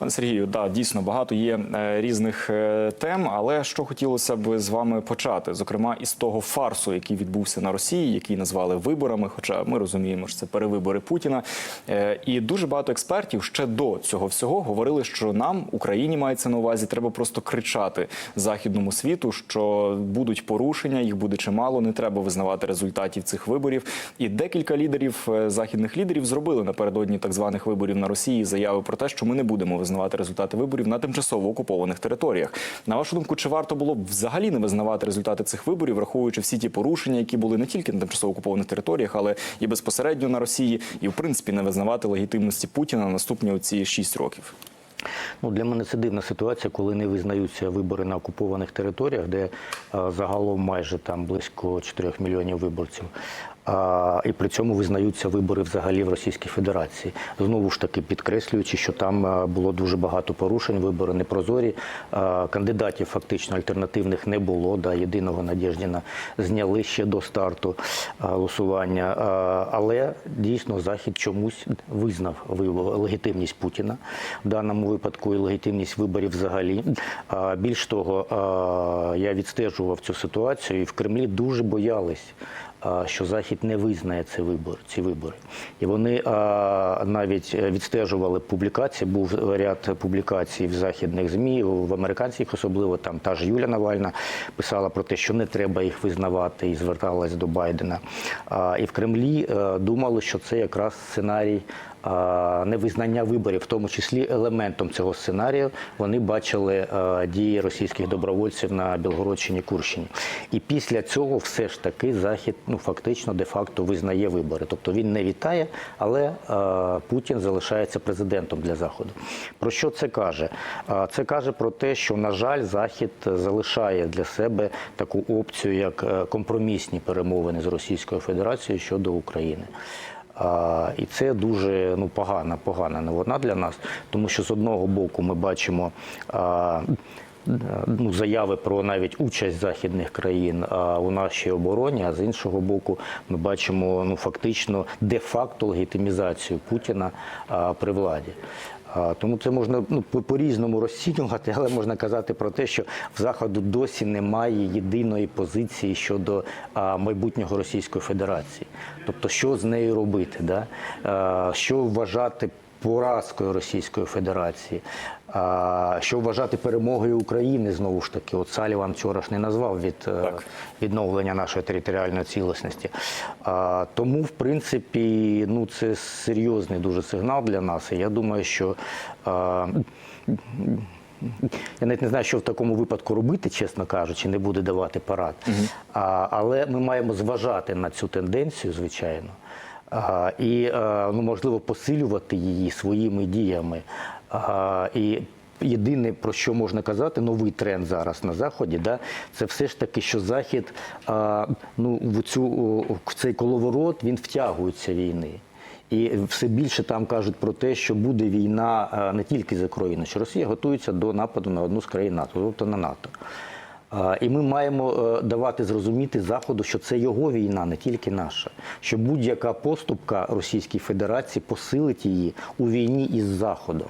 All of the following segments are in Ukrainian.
Пане Сергію, да, дійсно багато є е, різних е, тем, але що хотілося б з вами почати, зокрема із того фарсу, який відбувся на Росії, який назвали виборами. Хоча ми розуміємо, що це перевибори Путіна. Е, І дуже багато експертів ще до цього всього говорили, що нам, Україні, мається на увазі, треба просто кричати західному світу, що будуть порушення, їх буде чимало. Не треба визнавати результатів цих виборів. І декілька лідерів західних лідерів зробили напередодні так званих виборів на Росії заяви про те, що ми не будемо визнавати результати виборів на тимчасово окупованих територіях. На вашу думку, чи варто було б взагалі не визнавати результати цих виборів, враховуючи всі ті порушення, які були не тільки на тимчасово окупованих територіях, але і безпосередньо на Росії, і в принципі не визнавати легітимності Путіна на наступні оці шість років? Ну, для мене це дивна ситуація, коли не визнаються вибори на окупованих територіях, де загалом майже там близько 4 мільйонів виборців. І при цьому визнаються вибори взагалі в Російській Федерації. Знову ж таки підкреслюючи, що там було дуже багато порушень, вибори непрозорі. А, кандидатів фактично альтернативних не було. Да, єдиного Надєждіна зняли ще до старту голосування. А, але дійсно Захід чомусь визнав ви- легітимність Путіна в даному випадку і легітимність виборів взагалі. Більш того, я відстежував цю ситуацію, і в Кремлі дуже боялись. Що Захід не визнає ці вибори, ці вибори, і вони навіть відстежували публікації. Був ряд публікацій в західних змі, в американських особливо там та ж Юля Навальна писала про те, що не треба їх визнавати, і зверталась до Байдена. І в Кремлі е, думали, що це якраз сценарій невизнання виборів, в тому числі елементом цього сценарію, вони бачили дії російських добровольців на Білгородщині, Курщині. І після цього все ж таки Захід ну фактично де-факто визнає вибори. Тобто він не вітає, але Путін залишається президентом для Заходу. Про що це каже? Це каже про те, що на жаль, Захід залишає для себе таку опцію, як е, компромісні перемовини з Російською Федерацією щодо України. І це дуже ну, погана, погана новина для нас, тому що з одного боку ми бачимо. Ну, заяви про навіть участь західних країн у нашій обороні, а з іншого боку, ми бачимо ну фактично де-факто легітимізацію Путіна при владі. Тому це можна ну, по- по-різному розцінювати, але можна казати про те, що в Заходу досі немає єдиної позиції щодо майбутнього Російської Федерації. Тобто, що з нею робити, да? що вважати поразкою Російської Федерації, а, що вважати перемогою України знову ж таки. От Саліван вчора ж не назвав від е, Так. відновлення нашої територіальної цілісності. А, тому, в принципі, ну це серйозний дуже сигнал для нас. І я думаю, що а, я навіть не знаю, що в такому випадку робити, чесно кажучи, не буде давати парад. А, але ми маємо зважати на цю тенденцію, звичайно. І ну, можливо посилювати її своїми діями. І єдине про що можна казати, новий тренд зараз на заході, да, це все ж таки, що захід ну, в цю в цей коловорот він втягується війни. І все більше там кажуть про те, що буде війна не тільки за Україну, що Росія готується до нападу на одну з країн НАТО, тобто на НАТО. І ми маємо е, давати зрозуміти Заходу, що це його війна, не тільки наша. Що будь-яка поступка Російській Федерації посилить її у війні із Заходом.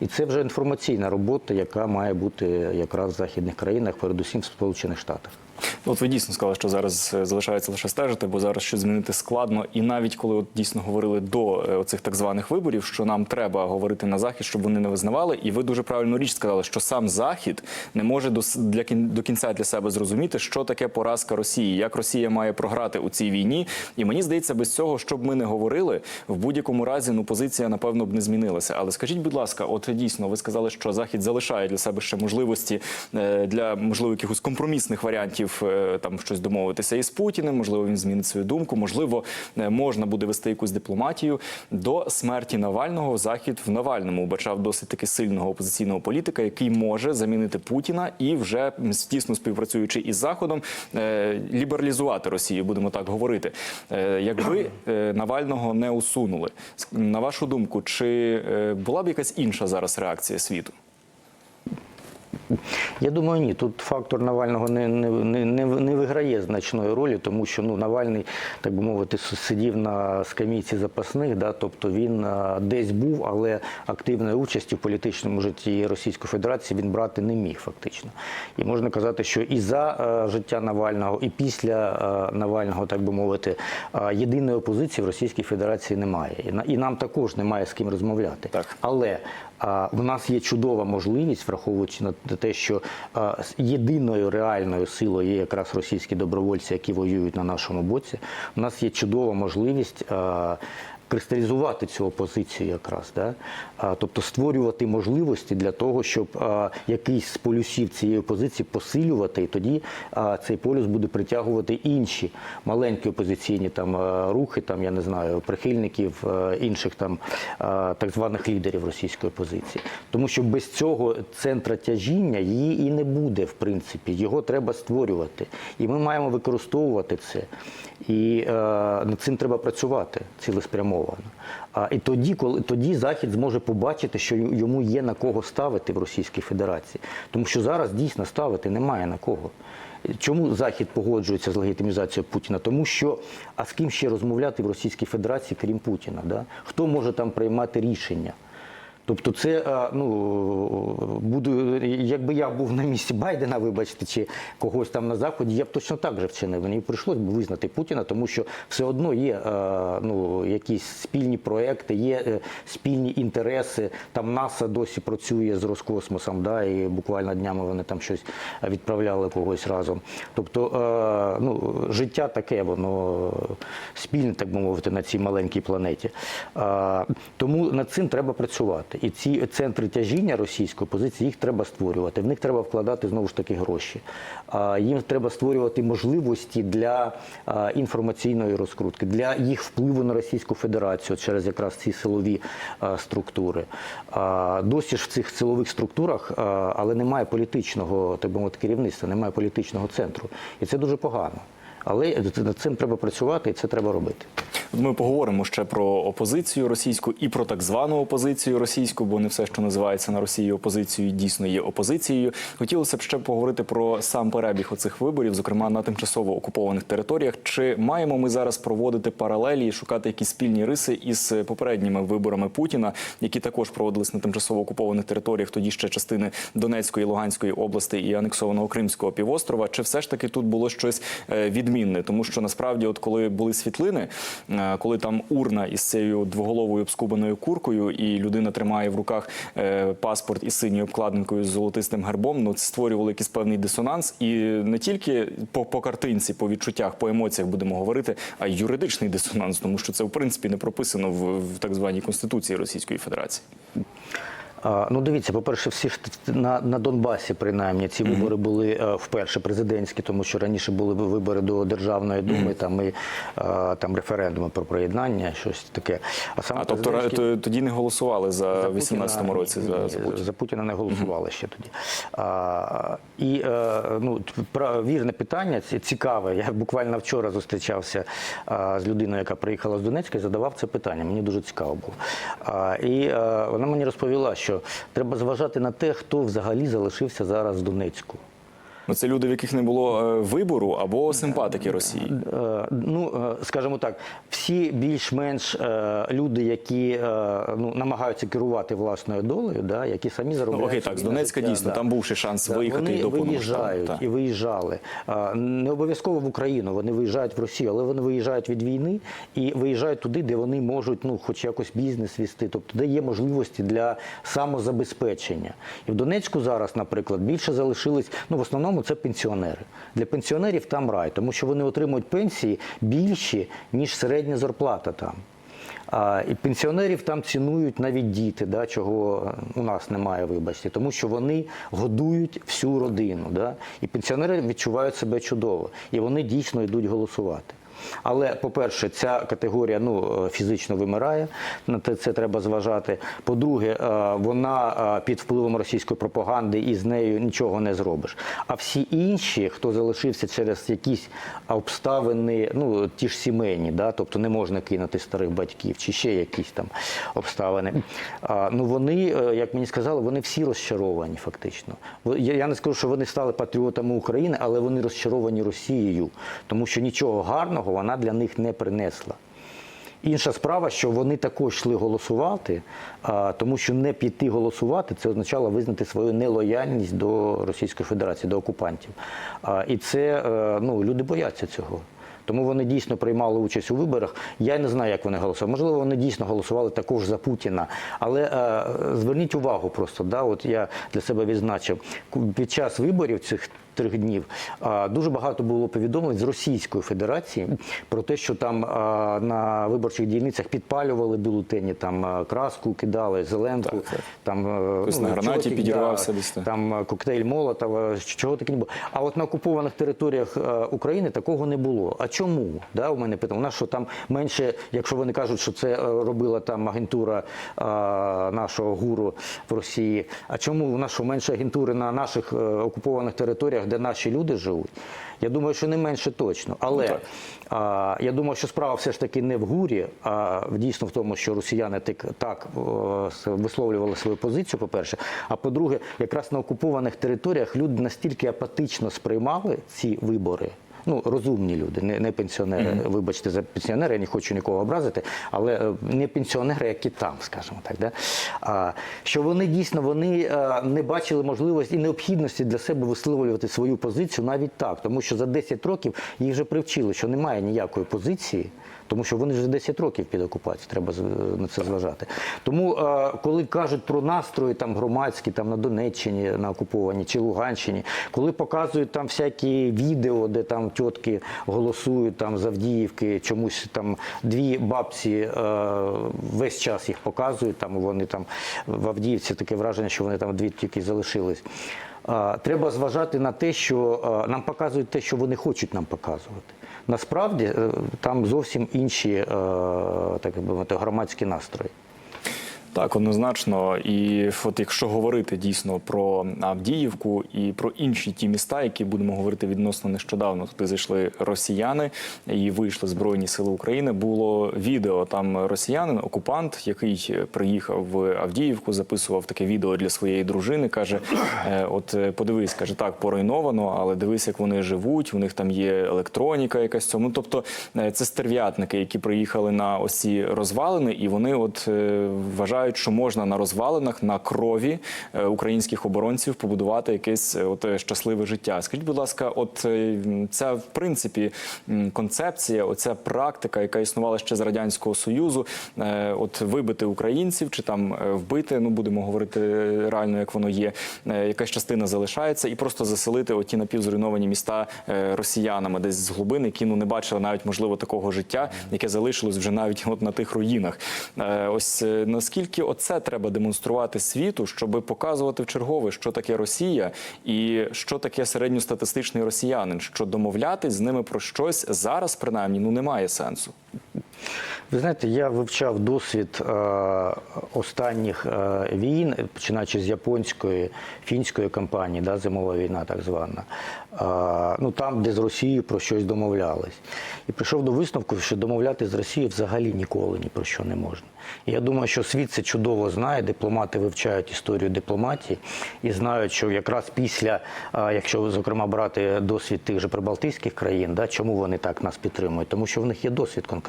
І це вже інформаційна робота, яка має бути якраз в західних країнах, передусім в Сполучених Штатах. Ну, От ви дійсно сказали, що зараз е, залишається лише стежити, бо зараз щось змінити складно. І навіть коли от дійсно говорили до е, оцих так званих виборів, що нам треба говорити на захід, щоб вони не визнавали. І ви дуже правильну річ сказали, що сам захід не може до, для до кінця для себе зрозуміти, що таке поразка Росії, як Росія має програти у цій війні. І мені здається, без цього, щоб ми не говорили, в будь-якому разі ну позиція напевно б не змінилася. Але скажіть, будь ласка, от дійсно ви сказали, що захід залишає для себе ще можливості е, для можливо якихось компромісних варіантів е, там щось домовитися із Путіним. Можливо, він змінить свою думку. Можливо, е, можна буде вести якусь дипломатію. До смерті Навального захід в Навальному бачав досить таки сильного опозиційного політика, який може замінити Путіна і вже тісно співпрацюючи із Заходом, е, лібералізувати Росію, будемо так говорити. Якби Навального не усунули, на вашу думку, чи була б якась інша зараз реакція світу? Я думаю, ні. Тут фактор Навального не, не, не, не, виграє значної ролі, тому що ну, Навальний, так би мовити, сидів на скамійці запасних, да, тобто він десь був, але активної участі в політичному житті Російської Федерації він брати не міг фактично. І можна казати, що і за життя Навального, і після Навального, так би мовити, єдиної опозиції в Російській Федерації немає. І, і нам також немає з ким розмовляти. Так. Але а, в нас є чудова можливість, враховуючи на те, що єдиною реальною силою є якраз російські добровольці, які воюють на нашому боці. У нас є чудова можливість. Кристалізувати цю опозицію якраз, да? тобто створювати можливості для того, щоб якийсь з полюсів цієї опозиції посилювати, і тоді цей полюс буде притягувати інші маленькі опозиційні там рухи, там я не знаю, прихильників інших там так званих лідерів російської опозиції. Тому що без цього центра тяжіння її і не буде, в принципі. Його треба створювати. І ми маємо використовувати це. І над цим треба працювати цілеспрямовано. А, і тоді, коли тоді Захід зможе побачити, що йому є на кого ставити в Російській Федерації. Тому що зараз дійсно ставити немає на кого. Чому Захід погоджується з легітимізацією Путіна? Тому що а з ким ще розмовляти в Російській Федерації, крім Путіна? Да? Хто може там приймати рішення? Тобто, це ну буду, якби я був на місці Байдена, вибачте, чи когось там на заході, я б точно так же вчинив. Мені прийшлось б визнати Путіна, тому що все одно є ну якісь спільні проекти, є е, спільні інтереси. Там НАСА досі працює з Роскосмосом, да, і буквально днями вони там щось відправляли когось разом. Тобто, е, ну життя таке, воно спільне, так би мовити, на цій маленькій планеті. Тому над цим треба працювати. І ці центри тяжіння російської позиції їх треба створювати. В них треба вкладати знову ж таки гроші. Їм треба створювати можливості для інформаційної розкрутки, для їх впливу на Російську Федерацію через якраз ці силові структури. Досі ж в цих силових структурах, але немає політичного, мовити, керівництва, немає політичного центру. І це дуже погано. Але над цим треба працювати і це треба робити. Ми поговоримо ще про опозицію російську і про так звану опозицію російську, бо не все, що називається на Росії опозицією, дійсно є опозицією. Хотілося б ще поговорити про сам перебіг оцих виборів, зокрема на тимчасово окупованих територіях. Чи маємо ми зараз проводити паралелі і шукати якісь спільні риси із попередніми виборами Путіна, які також проводились на тимчасово окупованих територіях, тоді ще частини Донецької, Луганської області і анексованого Кримського півострова? Чи все ж таки тут було щось е, відмінне? Тому що насправді, от коли були світлини, коли там урна із цією двоголовою обскубаною куркою, і людина тримає в руках е, паспорт із синьою обкладинкою з золотистим гербом, ну це створювало якийсь певний дисонанс, і не тільки по, по картинці, по відчуттях, по емоціях будемо говорити, а й юридичний дисонанс, тому що це в принципі не прописано в, в так званій конституції Російської Федерації. Ну, дивіться, по-перше, всі ж на, на Донбасі, принаймні, ці вибори були е, вперше президентські, тому що раніше були вибори до Державної думи, там і е, там референдуми про приєднання, щось таке. А саме А тобто президентські- ра- тоді не голосували за, за 18-му році за, за Путіна. за Путіна не голосували ще тоді. А, і е, ну, про- вірне питання, ці- цікаве. Я буквально вчора зустрічався з людиною, яка приїхала з Донецька і задавав це питання. Мені дуже цікаво було. А, і е, вона мені розповіла, що треба зважати на те, хто взагалі залишився зараз в Донецьку. Ну, це люди, в яких не було е, вибору або симпатики Росії. Е, Ну, е, скажімо так, всі більш-менш люди, які ну, намагаються керувати власною долею, да, які самі Ну, заробляють. окей, так, з Донецька життя, дійсно да. там був ще шанс Да, виїхати вони і до виїжджають Так. і виїжджали. Не обов'язково в Україну, вони виїжджають в Росію, але вони виїжджають від війни і виїжджають туди, де вони можуть ну, хоч якось бізнес вести, тобто де є можливості для самозабезпечення. І в Донецьку зараз, наприклад, більше залишились, ну в основному це пенсіонери. Для пенсіонерів там рай, тому що вони отримують пенсії більші, ніж середня зарплата там. А, і пенсіонерів там цінують навіть діти, да, чого у нас немає, вибачте, тому що вони годують всю родину. Да, і пенсіонери відчувають себе чудово, і вони дійсно йдуть голосувати. Але, по-перше, ця категорія ну, е, фізично вимирає, на це треба зважати. По-друге, е, вона е, під впливом російської пропаганди і з нею нічого не зробиш. А всі інші, хто залишився через якісь обставини, ну ті ж сімейні, да, тобто не можна кинути старих батьків чи ще якісь там обставини. Ну вони, як мені сказали, вони всі розчаровані фактично. Я не скажу, що вони стали патріотами України, але вони розчаровані Росією, тому що нічого гарного вона для них не принесла. Інша справа, що вони також йшли голосувати, тому що не піти голосувати це означало визнати свою нелояльність до Російської Федерації, до окупантів. І це е, ну, люди бояться цього. Тому вони дійсно приймали участь у виборах. Я не знаю, як вони голосували. Можливо, вони дійсно голосували також за Путіна. Але е, зверніть увагу просто, да, от я для себе відзначив, під час виборів цих трьох днів а, дуже багато було повідомлень з Російської Федерації про те, що там а, на виборчих дільницях підпалювали бюлетені, там а, краску кидали, зеленку, Так, так. там е, Хтось на гранаті підірвався да, десь там. там е, коктейль Молотова, чого таке не було. А от на окупованих територіях е, України такого не було. А чому? Да, у мене питання. У нас що там менше, якщо вони кажуть, що це е, робила там агентура е, нашого гуру в Росії. А чому у нас що менше агентури на наших е, окупованих територіях, де наші люди живуть? Я думаю, що не менше точно. Але Ну, а, я думаю, що справа все ж таки не в гурі, а в- дійсно в тому, що росіяни так, так висловлювали свою позицію, по-перше. А по-друге, якраз на окупованих територіях люди настільки апатично сприймали ці вибори. Ну, розумні люди, не, не пенсіонери. Вибачте за пенсіонери, я не хочу нікого образити, але е, не пенсіонери, як і там, скажімо так. Да? А, що вони дійсно вони е, не бачили можливості і необхідності для себе висловлювати свою позицію навіть так, тому що за 10 років їх вже привчили, що немає ніякої позиції. Тому що вони вже 10 років під окупацією, треба на це зважати. Тому, е, коли кажуть про настрої там громадські, там на Донеччині, на окупованій чи Луганщині, коли показують там всякі відео, де там тітки голосують там Авдіївки, чомусь там дві бабці е, весь час їх показують. Там вони там в Авдіївці таке враження, що вони там дві тільки залишились. Треба зважати на те, що нам показують те, що вони хочуть нам показувати. Насправді е, там зовсім інші е, так би мовити, громадські настрої. Так, однозначно. І от якщо говорити дійсно про Авдіївку і про інші ті міста, які будемо говорити відносно нещодавно, туди зайшли росіяни і вийшли Збройні Сили України. Було відео там росіянин, окупант, який приїхав в Авдіївку, записував таке відео для своєї дружини. каже: е, От е, подивись, каже, так поруйновано, але дивись, як вони живуть. У них там є електроніка, якась цьому. Ну, тобто е, це стерв'ятники, які приїхали на ось ці розвалини, і вони от е, вважають, що можна на розвалинах на крові е, українських оборонців побудувати якесь е, от е, щасливе життя. Скажіть, будь ласка, от ця в принципі концепція, оця практика, яка існувала ще з радянського союзу, от вибити українців чи там вбити, ну будемо говорити реально, як воно є. Якась частина залишається, і просто заселити оті напівзруйновані міста росіянами, десь з глибин, які ну не бачили навіть можливо такого життя, яке залишилось вже навіть от на тих руїнах. Ось е, наскільки оце треба демонструвати світу, щоб показувати в чергове, що таке Росія і що таке середньостатистичний росіянин, що домовлятись з ними про щось зараз, принаймні, ну немає сенсу. Ви знаєте, я вивчав досвід е, останніх е, війн, починаючи з японської, фінської кампанії, да, зимова війна, так звана. Е, ну там, де з Росією про щось домовлялись. І прийшов до висновку, що домовляти з Росією взагалі ніколи ні про що не можна. І я думаю, що світ це чудово знає. Дипломати вивчають історію дипломатії і знають, що якраз після, е, якщо зокрема брати досвід тих же прибалтійських країн, да, чому вони так нас підтримують? Тому що в них є досвід конкретний.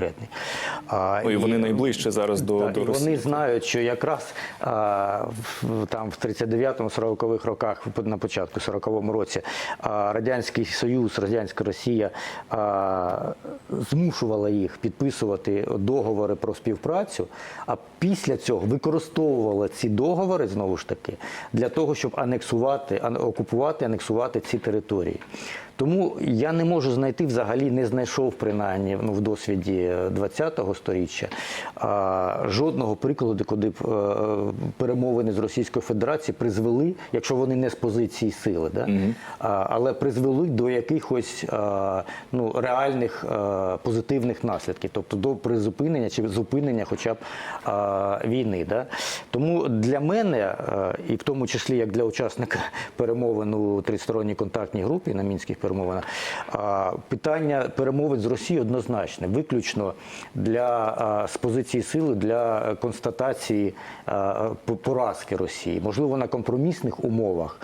А, Ну і вони найближче зараз до, так, до і Росії. вони знають, що якраз а, в, там в 39-40-х роках, на початку 40-му році, а, радянський Союз, радянська Росія а, змушувала їх підписувати договори про співпрацю. А після цього використовувала ці договори знову ж таки для того, щоб анексувати, окупувати, анексувати ці території. Тому я не можу знайти взагалі, не знайшов принаймні ну, в досвіді 20-го сторіччя жодного прикладу, куди б е, перемовини з Російською Федерацією призвели, якщо вони не з позиції сили, да? а, але призвели до якихось ну, реальних позитивних наслідків, тобто до призупинення чи зупинення хоча б війни. Да? Тому для мене, і в тому числі як для учасника перемовин у тристоронній контактній групі на мінських перемовинах, питання перемовин з Росією однозначне, виключно для а, з позиції сили для констатації поразки Росії, можливо, на компромісних умовах.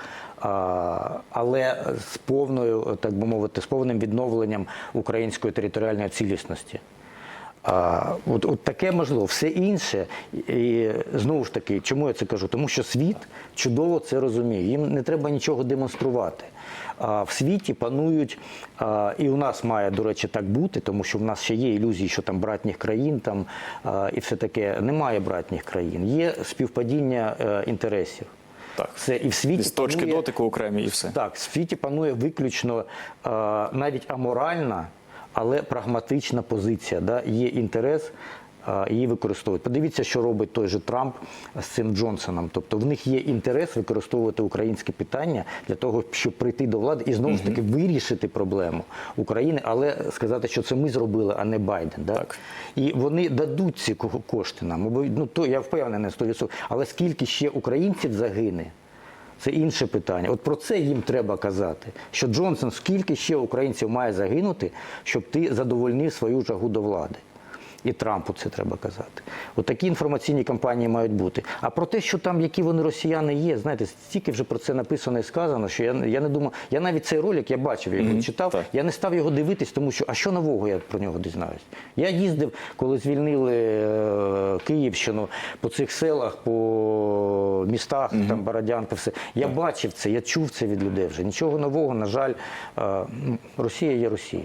Але з повною, так би мовити, з повним відновленням української територіальної цілісності. А, от, от таке можливо, все інше, і знову ж таки, чому я це кажу? Тому що світ чудово це розуміє. Їм не треба нічого демонструвати. А, в світі панують, а, і у нас має, до речі, так бути, тому що в нас ще є ілюзії, що там братніх країн там, а, і все таке. Немає братніх країн. Є співпадіння е, інтересів. Так. Все, і в світі З точки панує- дотику окремі і все. так, в світі панує виключно е, навіть аморальна, але прагматична позиція. Да? Є інтерес її використовувати. Подивіться, що робить той же Трамп з цим Джонсоном. Тобто в них є інтерес використовувати українське питання для того, щоб прийти до влади і знову ж таки вирішити проблему України, але сказати, що це ми зробили, а не Байден. Да? Так. І вони дадуть ці кошти нам. Ну, то я впевнений 100%. Але скільки ще українців загине? Це інше питання. От про це їм треба казати. Що Джонсон, скільки ще українців має загинути, щоб ти задовольнив свою жагу до влади. І Трампу це треба казати. От такі інформаційні кампанії мають бути. А про те, що там які вони росіяни є, знаєте, стільки вже про це написано і сказано, що я, я не думав. Я навіть цей ролик я бачив, я його читав. так. Я не став його дивитись, тому що а що нового я про нього дізнаюсь? Я їздив, коли звільнили е, Київщину по цих селах, по містах, там Бородянка, все. Я бачив це, я чув це від людей вже. Нічого нового, на жаль, е, Росія є Росія.